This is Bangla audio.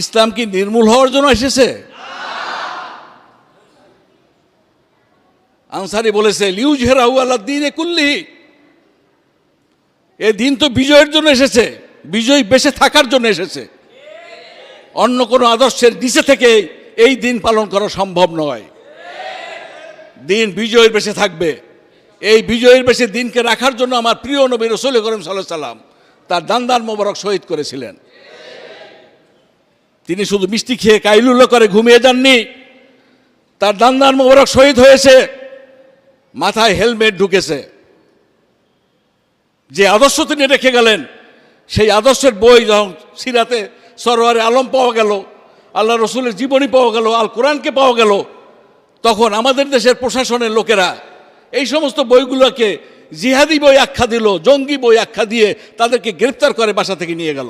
ইসলাম কি নির্মূল হওয়ার জন্য এসেছে? আনসারি বলেছে লিউজ হেরাহু আল্লাহ দিন এ কুল্লি এ দিন তো বিজয়ের জন্য এসেছে, বিজয় বেঁচে থাকার জন্য এসেছে। অন্য কোনো আদর্শের নিচে থেকে এই দিন পালন করা সম্ভব নয়। দিন বিজয়ের বেশে থাকবে। এই বিজয়ের বেশে দিনকে রাখার জন্য আমার প্রিয় নবী রসুল করিম সাল্লাহ সাল্লাম তার দান্দার মোবারক শহীদ করেছিলেন। তিনি শুধু মিষ্টি খেয়ে কাইলুল্লো করে ঘুমিয়ে যাননি। তার দান্দার মোবারক শহীদ হয়েছে। মাথায় হেলমেট ঢুকেছে। যে আদর্শ তিনি রেখে গেলেন, সেই আদর্শের বই যখন সিরাতে সরোয়ারে আলম পাওয়া গেল, আল্লাহ রসুলের জীবনী পাওয়া গেল, আল কোরআনকে পাওয়া গেল, তখন আমাদের দেশের প্রশাসনের লোকেরা এই সমস্ত বইগুলোকে জিহাদি বই আখ্যা দিল, জঙ্গি বই আখ্যা দিয়ে তাদেরকে গ্রেপ্তার করে বাসা থেকে নিয়ে গেল।